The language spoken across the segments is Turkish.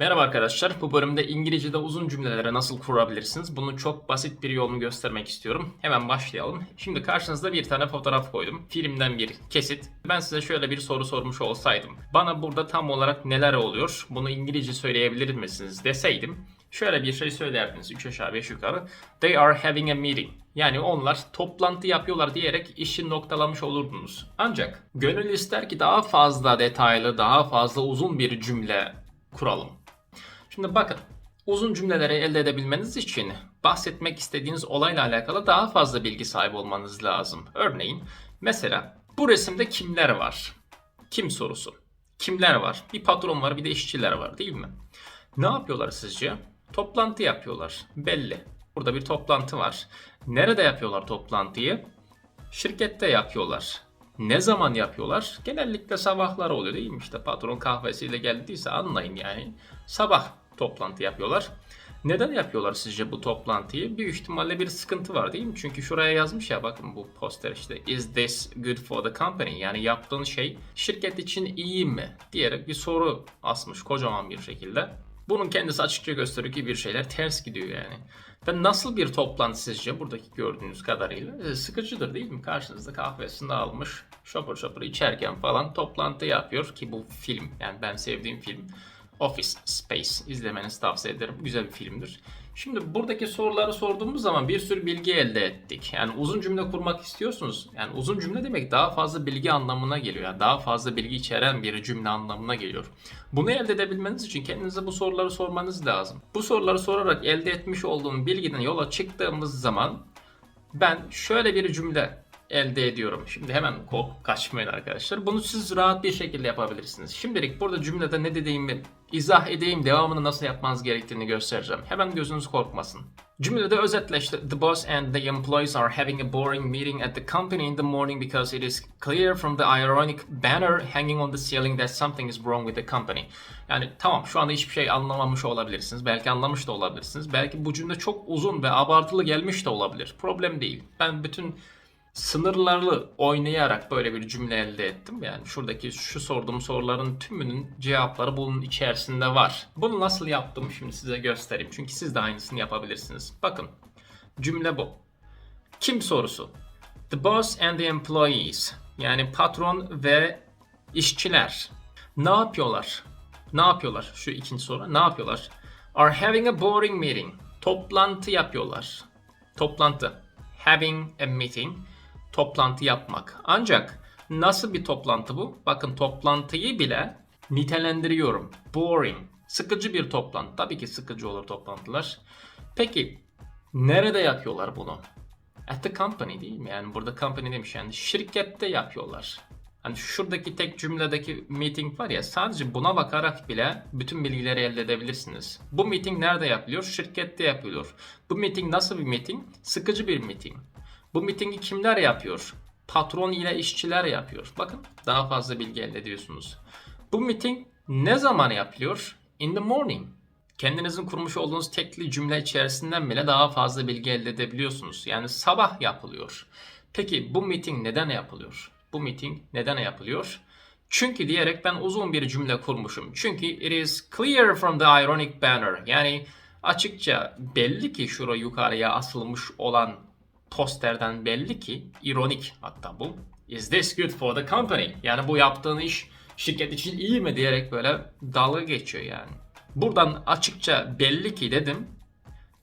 Merhaba arkadaşlar. Bu bölümde İngilizce'de uzun cümlelere nasıl kurabilirsiniz? Bunu çok basit bir yolunu göstermek istiyorum. Hemen başlayalım. Şimdi karşınızda bir tane fotoğraf koydum. Filmden bir kesit. Ben size şöyle bir soru sormuş olsaydım. Bana burada tam olarak neler oluyor? Bunu İngilizce söyleyebilir misiniz deseydim. Şöyle bir şey söylerdiniz 3 aşağı 5 yukarı. They are having a meeting. Yani onlar toplantı yapıyorlar diyerek işi noktalamış olurdunuz. Ancak gönül ister ki daha fazla detaylı, daha fazla uzun bir cümle kuralım. Şimdi bakın uzun cümleleri elde edebilmeniz için bahsetmek istediğiniz olayla alakalı daha fazla bilgi sahibi olmanız lazım. Örneğin mesela bu resimde kimler var? Kim sorusu. Kimler var? Bir patron var bir de işçiler var değil mi? Ne yapıyorlar sizce? Toplantı yapıyorlar. Belli. Burada bir toplantı var. Nerede yapıyorlar toplantıyı? Şirkette yapıyorlar. Ne zaman yapıyorlar? Genellikle sabahlar oluyor değil mi? İşte patron kahvesiyle geldiyse anlayın yani. Sabah toplantı yapıyorlar. Neden yapıyorlar sizce bu toplantıyı? Büyük ihtimalle bir sıkıntı var değil mi? Çünkü şuraya yazmış ya bakın bu poster işte is this good for the company? Yani yaptığın şey şirket için iyi mi? diyerek bir soru asmış kocaman bir şekilde. Bunun kendisi açıkça gösteriyor ki bir şeyler ters gidiyor yani. Ve nasıl bir toplantı sizce buradaki gördüğünüz kadarıyla? E, sıkıcıdır değil mi? Karşınızda kahvesini almış, şopur şopur içerken falan toplantı yapıyor ki bu film yani ben sevdiğim film Office Space izlemenizi tavsiye ederim. Güzel bir filmdir. Şimdi buradaki soruları sorduğumuz zaman bir sürü bilgi elde ettik. Yani uzun cümle kurmak istiyorsunuz. Yani uzun cümle demek daha fazla bilgi anlamına geliyor. Yani daha fazla bilgi içeren bir cümle anlamına geliyor. Bunu elde edebilmeniz için kendinize bu soruları sormanız lazım. Bu soruları sorarak elde etmiş olduğum bilgiden yola çıktığımız zaman ben şöyle bir cümle elde ediyorum. Şimdi hemen kaçmayın arkadaşlar. Bunu siz rahat bir şekilde yapabilirsiniz. Şimdilik burada cümlede ne dediğimi izah edeyim, devamını nasıl yapmanız gerektiğini göstereceğim. Hemen gözünüz korkmasın. Cümlede özetle the boss and the employees are having a boring meeting at the company in the morning because it is clear from the ironic banner hanging on the ceiling that something is wrong with the company. Yani tamam şu anda hiçbir şey anlamamış olabilirsiniz. Belki anlamış da olabilirsiniz. Belki bu cümle çok uzun ve abartılı gelmiş de olabilir. Problem değil. Ben bütün sınırlarlı oynayarak böyle bir cümle elde ettim. Yani şuradaki şu sorduğum soruların tümünün cevapları bunun içerisinde var. Bunu nasıl yaptım şimdi size göstereyim. Çünkü siz de aynısını yapabilirsiniz. Bakın cümle bu. Kim sorusu? The boss and the employees. Yani patron ve işçiler. Ne yapıyorlar? Ne yapıyorlar? Şu ikinci soru. Ne yapıyorlar? Are having a boring meeting. Toplantı yapıyorlar. Toplantı. Having a meeting toplantı yapmak. Ancak nasıl bir toplantı bu? Bakın toplantıyı bile nitelendiriyorum. Boring. Sıkıcı bir toplantı. Tabii ki sıkıcı olur toplantılar. Peki nerede yapıyorlar bunu? At the company değil mi? Yani burada company demiş yani şirkette yapıyorlar. Hani şuradaki tek cümledeki meeting var ya sadece buna bakarak bile bütün bilgileri elde edebilirsiniz. Bu meeting nerede yapılıyor? Şirkette yapılıyor. Bu meeting nasıl bir meeting? Sıkıcı bir meeting. Bu mitingi kimler yapıyor? Patron ile işçiler yapıyor. Bakın daha fazla bilgi elde ediyorsunuz. Bu miting ne zaman yapılıyor? In the morning. Kendinizin kurmuş olduğunuz tekli cümle içerisinden bile daha fazla bilgi elde edebiliyorsunuz. Yani sabah yapılıyor. Peki bu meeting neden yapılıyor? Bu meeting neden yapılıyor? Çünkü diyerek ben uzun bir cümle kurmuşum. Çünkü it is clear from the ironic banner. Yani açıkça belli ki şura yukarıya asılmış olan posterden belli ki ironik hatta bu. Is this good for the company? Yani bu yaptığın iş şirket için iyi mi diyerek böyle dalga geçiyor yani. Buradan açıkça belli ki dedim.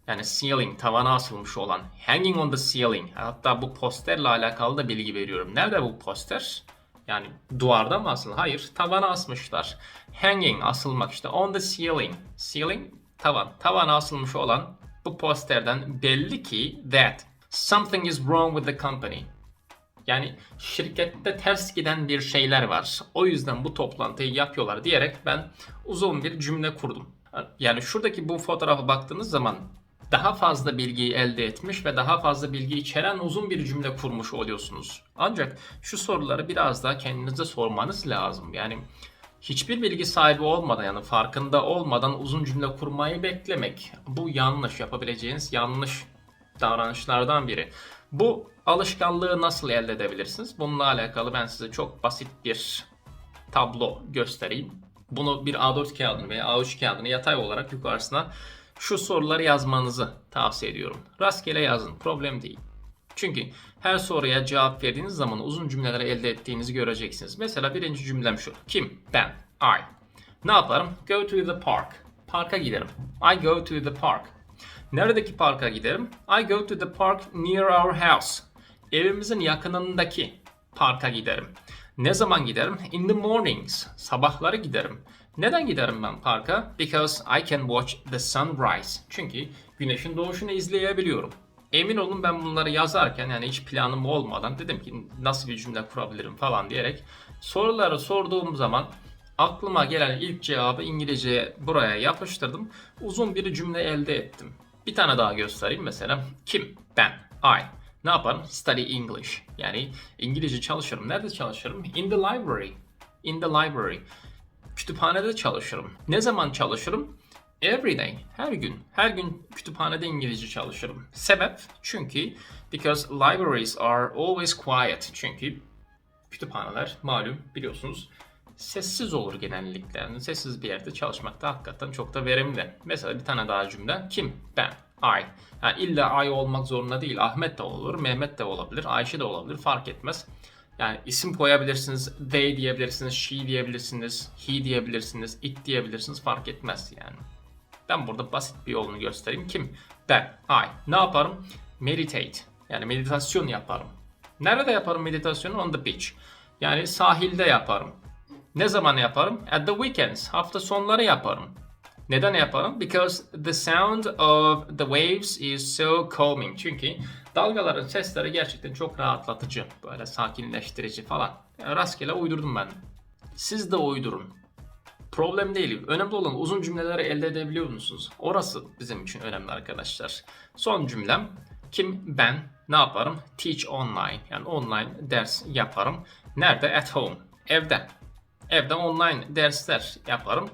Yani ceiling tavana asılmış olan hanging on the ceiling. Hatta bu posterle alakalı da bilgi veriyorum. Nerede bu poster? Yani duvarda mı asılı? Hayır, tavana asmışlar. Hanging asılmak işte on the ceiling. Ceiling tavan. Tavana asılmış olan bu posterden belli ki that something is wrong with the company. Yani şirkette ters giden bir şeyler var. O yüzden bu toplantıyı yapıyorlar diyerek ben uzun bir cümle kurdum. Yani şuradaki bu fotoğrafa baktığınız zaman daha fazla bilgiyi elde etmiş ve daha fazla bilgi içeren uzun bir cümle kurmuş oluyorsunuz. Ancak şu soruları biraz daha kendinize sormanız lazım. Yani hiçbir bilgi sahibi olmadan yani farkında olmadan uzun cümle kurmayı beklemek bu yanlış yapabileceğiniz yanlış davranışlardan biri. Bu alışkanlığı nasıl elde edebilirsiniz? Bununla alakalı ben size çok basit bir tablo göstereyim. Bunu bir A4 kağıdını veya A3 kağıdını yatay olarak yukarısına şu soruları yazmanızı tavsiye ediyorum. Rastgele yazın. Problem değil. Çünkü her soruya cevap verdiğiniz zaman uzun cümleleri elde ettiğinizi göreceksiniz. Mesela birinci cümlem şu. Kim? Ben. I. Ne yaparım? Go to the park. Parka giderim. I go to the park. Neredeki parka giderim? I go to the park near our house. Evimizin yakınındaki parka giderim. Ne zaman giderim? In the mornings. Sabahları giderim. Neden giderim ben parka? Because I can watch the sunrise. Çünkü güneşin doğuşunu izleyebiliyorum. Emin olun ben bunları yazarken yani hiç planım olmadan dedim ki nasıl bir cümle kurabilirim falan diyerek soruları sorduğum zaman aklıma gelen ilk cevabı İngilizceye buraya yapıştırdım. Uzun bir cümle elde ettim. Bir tane daha göstereyim mesela. Kim? Ben. I. Ne yaparım? Study English. Yani İngilizce çalışırım. Nerede çalışırım? In the library. In the library. Kütüphanede çalışırım. Ne zaman çalışırım? Every day. Her gün. Her gün kütüphanede İngilizce çalışırım. Sebep? Çünkü because libraries are always quiet. Çünkü kütüphaneler malum biliyorsunuz sessiz olur genellikle. Yani sessiz bir yerde çalışmak da hakikaten çok da verimli. Mesela bir tane daha cümle. Kim? Ben. I. Yani illa I olmak zorunda değil. Ahmet de olur, Mehmet de olabilir, Ayşe de olabilir. Fark etmez. Yani isim koyabilirsiniz. They diyebilirsiniz, she diyebilirsiniz, he diyebilirsiniz, it diyebilirsiniz. Fark etmez yani. Ben burada basit bir yolunu göstereyim. Kim? Ben. I. Ne yaparım? Meditate. Yani meditasyon yaparım. Nerede yaparım meditasyonu? On the beach. Yani sahilde yaparım. Ne zaman yaparım? At the weekends. Hafta sonları yaparım. Neden yaparım? Because the sound of the waves is so calming. Çünkü dalgaların sesleri gerçekten çok rahatlatıcı. Böyle sakinleştirici falan. Rastgele uydurdum ben. Siz de uydurun. Problem değil. Önemli olan uzun cümleleri elde edebiliyor musunuz? Orası bizim için önemli arkadaşlar. Son cümlem. Kim? Ben. Ne yaparım? Teach online. Yani online ders yaparım. Nerede? At home. Evde. Evde online dersler yaparım.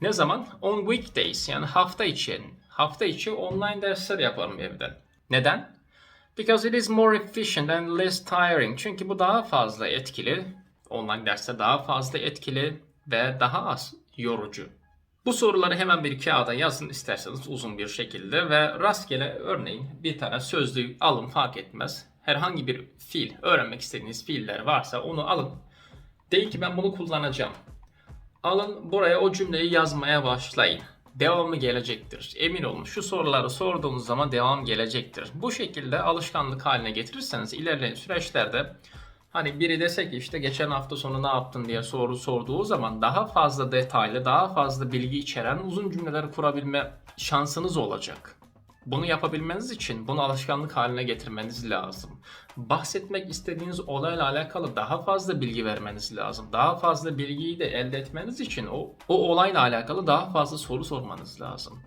Ne zaman? On weekdays yani hafta içi. Hafta içi online dersler yaparım evden. Neden? Because it is more efficient and less tiring. Çünkü bu daha fazla etkili. Online dersler daha fazla etkili ve daha az yorucu. Bu soruları hemen bir kağıda yazın isterseniz uzun bir şekilde ve rastgele örneğin bir tane sözlüğü alın fark etmez. Herhangi bir fiil, öğrenmek istediğiniz fiiller varsa onu alın. Deyin ki ben bunu kullanacağım. Alın buraya o cümleyi yazmaya başlayın. Devamı gelecektir. Emin olun şu soruları sorduğunuz zaman devam gelecektir. Bu şekilde alışkanlık haline getirirseniz ilerleyen süreçlerde hani biri dese ki işte geçen hafta sonu ne yaptın diye soru sorduğu zaman daha fazla detaylı, daha fazla bilgi içeren uzun cümleler kurabilme şansınız olacak. Bunu yapabilmeniz için bunu alışkanlık haline getirmeniz lazım. Bahsetmek istediğiniz olayla alakalı daha fazla bilgi vermeniz lazım. Daha fazla bilgiyi de elde etmeniz için o, o olayla alakalı daha fazla soru sormanız lazım.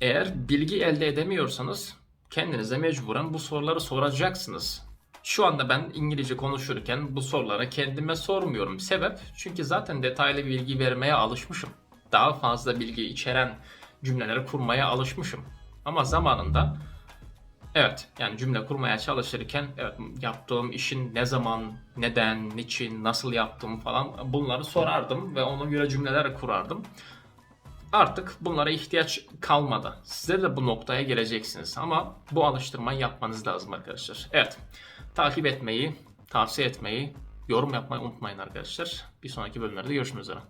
Eğer bilgi elde edemiyorsanız kendinize mecburen bu soruları soracaksınız. Şu anda ben İngilizce konuşurken bu soruları kendime sormuyorum. Sebep çünkü zaten detaylı bilgi vermeye alışmışım. Daha fazla bilgi içeren cümleleri kurmaya alışmışım. Ama zamanında evet yani cümle kurmaya çalışırken evet yaptığım işin ne zaman, neden, niçin, nasıl yaptım falan bunları sorardım ve ona göre cümleler kurardım. Artık bunlara ihtiyaç kalmadı. Size de bu noktaya geleceksiniz ama bu alıştırmayı yapmanız lazım arkadaşlar. Evet. Takip etmeyi, tavsiye etmeyi, yorum yapmayı unutmayın arkadaşlar. Bir sonraki bölümlerde görüşmek üzere.